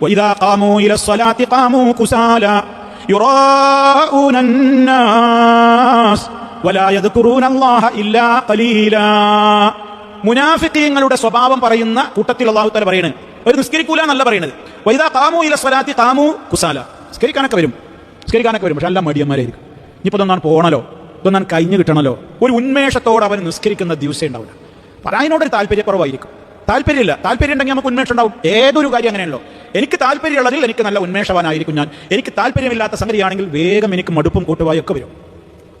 وإذا قاموا إلى الصلاة قاموا كسالى يراءون الناس ولا يذكرون الله إلا قليلا മുനാഫിക്കീങ്ങളുടെ സ്വഭാവം പറയുന്ന കൂട്ടത്തിൽ അള്ളാഹു താല പറയുന്നത് ഒരു നിസ്കരിക്കൂല എന്നല്ല പറയുന്നത് വൈദാ കാമു ഇല സ്വലാത്തി കാമു കുസാല നിസ്കരിക്കാനൊക്കെ വരും നിസ്കരിക്കാനൊക്കെ വരും പക്ഷെ എല്ലാം മടിയന്മാരായിരിക്കും ഇനിയിപ്പോൾ ഇതൊന്നാണ് പോകണല്ലോ ഇതൊന്നാൻ കഴിഞ്ഞു കിട്ടണല്ലോ ഒരു ഉന്മേഷത്തോടെ അവൻ നിസ്കരിക്കുന്ന ദിവസം ഉണ്ടാവില്ല അപ്പം അതിനോടൊരു താല്പര്യക്കുറവായിരിക്കും താല്പര്യമില്ല താല്പര്യം ഉണ്ടെങ്കിൽ നമുക്ക് ഉന്മേഷം ഉണ്ടാവും ഏതൊരു കാര്യം അങ്ങനെയല്ലോ എനിക്ക് താല്പര്യമുള്ളതിൽ എനിക്ക് നല്ല ഉന്മേഷവാനായിരിക്കും ഞാൻ. എനിക്ക് താല്പര്യമില്ലാത്ത സംഗതിയാണെങ്കിൽ വേഗം എനിക്ക് മടുപ്പും കൂട്ടുവായൊക്കെ വരും.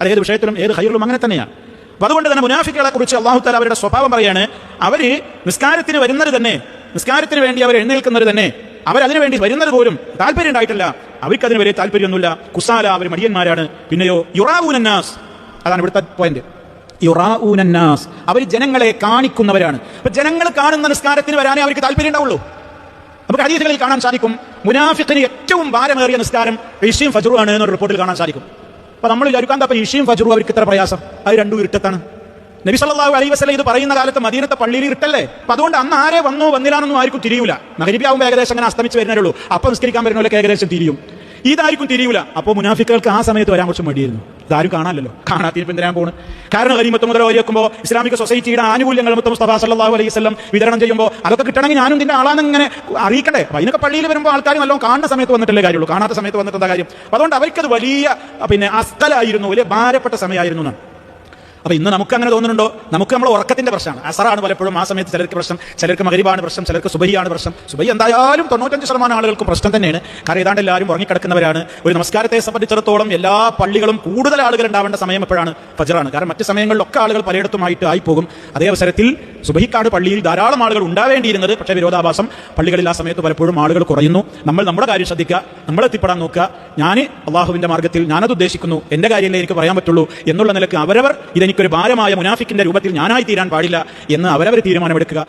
അത് ഏത് വിഷയത്തിലും ഏത് ഹൈറിലും അങ്ങനെ തന്നെയാണ് അപ്പൊ അതുകൊണ്ട് തന്നെ മുനാഫിക്കുകളെ കുറിച്ച് അള്ളാഹു താല അവരുടെ സ്വഭാവം പറയാണ് അവർ നിസ്കാരത്തിന് വരുന്നത് തന്നെ നിസ്കാരത്തിന് വേണ്ടി അവർ എഴുന്നേൽക്കുന്നത് തന്നെ അവരതിനു വേണ്ടി വരുന്നത് പോലും താല്പര്യം ഉണ്ടായിട്ടില്ല. അവർക്ക് അതിന് വരെ താല്പര്യമൊന്നുമില്ല. കുസാല അവർ മടിയന്മാരാണ്. പിന്നെയോ യുറാവൂനന്നാസ് അതാണ് ഇവിടുത്തെ പോയിന്റ് യുറാവൂനന്നാസ് അവർ ജനങ്ങളെ കാണിക്കുന്നവരാണ്. അപ്പൊ ജനങ്ങൾ കാണുന്ന നിസ്കാരത്തിന് വരാനേ അവർക്ക് താല്പര്യം ഉണ്ടാവുള്ളൂ. നമുക്ക് ഹദീസുകളിൽ കാണാൻ സാധിക്കും. മുനാഫിഖിന് ഏറ്റവും ഭാരമേറിയ നിസ്കാരം ഇഷയും ഫജറു ആണ് എന്നൊരു റിപ്പോർട്ടിൽ കാണാൻ സാധിക്കും. അപ്പൊ നമ്മൾ വിചാരിക്കാൻ അപ്പൊ ഇഷയും ഫജറു അവർക്ക് ഇത്ര പ്രയാസം. അത് രണ്ടും ഇരുട്ടത്താണ്. നബി സല്ലാഹു അലൈ വസ്ലം ഇത് പറയുന്ന കാലത്ത് മദീനത്തെ പള്ളിയിൽ ഇരുട്ടല്ലേ? അപ്പൊ അതുകൊണ്ട് അന്ന് ആരെ വന്നോ വന്നില്ലാന്നൊന്നും ആർക്കും തിരിയൂല. മകരിബിയാവുമ്പോൾ ഏകദേശം അങ്ങനെ അസ്തമിച്ച് വരുന്നേ ഉള്ളൂ. അപ്പൊ നിസ്കരിക്കാൻ വരുന്നവരൊക്കെ ഏകദേശം തിരിയും. ഇതായിരിക്കും തിരിയൂല. അപ്പോൾ മുനാഫിക്കുകൾക്ക് ആ സമയത്ത് വരാൻ കുറച്ച് മടിയായിരുന്നു. ഇതാരും കാണാനല്ലോ കാണാത്തിന് എന്തിനാ പോണ്? കാരണം കരിമത്ത് മുതൽ വരെക്കുമ്പോൾ ഇസ്ലാമിക സൊസൈറ്റിയുടെ ആനുകൂല്യങ്ങൾ മുത്തം മുസ്തഫ അലൈഹി സ്വലം വിതരണം ചെയ്യുമ്പോൾ അതൊക്കെ കിട്ടണമെങ്കിൽ ഞാനും ഇതിന്റെ ആളാണ് ഇങ്ങനെ അറിയിക്കണ്ടേ? അപ്പൊ അതിനൊക്കെ പള്ളിയിൽ വരുമ്പോൾ ആൾക്കാർ നല്ലോണം കാണുന്ന സമയത്ത് വന്നിട്ടല്ലേ കാര്യമുള്ളൂ. കാണാത്ത സമയത്ത് വന്നിട്ടുള്ള കാര്യം? അതുകൊണ്ട് അവർക്കത് വലിയ പിന്നെ അസ്കലായിരുന്നു വലിയ ഭാരപ്പെട്ട സമയമായിരുന്നു എന്നാണ്. അപ്പൊ ഇന്ന് നമുക്ക് അങ്ങനെ തോന്നുന്നുണ്ടോ? നമുക്ക് നമ്മൾ ഉറക്കത്തിന്റെ പ്രശ്നമാണ്. അസറാണ് പലപ്പോഴും ആ സമയത്ത് ചിലർക്ക് പ്രശ്നം ചിലർക്ക് മകരിബാണ് പ്രശ്നം ചിലർക്ക് സുബഹിയാണ് പ്രശ്നം. സുബഹി എന്തായാലും തൊണ്ണൂറ്റഞ്ച് ശതമാനം ആളുകൾക്ക് പ്രശ്നം തന്നെയാണ്. കാരണം ഏതാണ്ട് എല്ലാവരും ഉറങ്ങിക്കിടക്കുന്നവരാണ്. ഒരു നമസ്കാരത്തെ സംബന്ധിച്ചിടത്തോളം എല്ലാ പള്ളികളും കൂടുതൽ ആളുകൾ ഉണ്ടാവേണ്ട സമയം എപ്പോഴാണ്? ഫജറാണ്. കാരണം മറ്റ് സമയങ്ങളിലൊക്കെ ആളുകൾ പലയിടത്തുമായിട്ട് ആയിപ്പോകും. അതേ അവസരത്തിൽ സുബഹിക്കാട് പള്ളിയിൽ ധാരാളം ആളുകൾ ഉണ്ടാവേണ്ടിയിരുന്നത്. പക്ഷേ വിരോധാഭാസം പള്ളികളിൽ ആ സമയത്ത് പലപ്പോഴും ആളുകൾ കുറയുന്നു. നമ്മൾ നമ്മുടെ കാര്യം ശ്രദ്ധിക്കുക നമ്മൾ എത്തിപ്പെടാൻ നോക്കുക. ഞാൻ അള്ളാഹുവിന്റെ മാർഗത്തിൽ ഞാനത് ഉദ്ദേശിക്കുന്നു. എന്റെ കാര്യമല്ലേ എനിക്ക് പറയാൻ പറ്റുള്ളൂ എന്നുള്ള നിലയ്ക്ക് അവരവർ ഇതെനിക്കൊരു ഭാരമായ മുനാഫിക്കിന്റെ രൂപത്തിൽ ഞാനായി തീരാൻ പാടില്ല എന്ന് അവരവർ തീരുമാനമെടുക്കുക.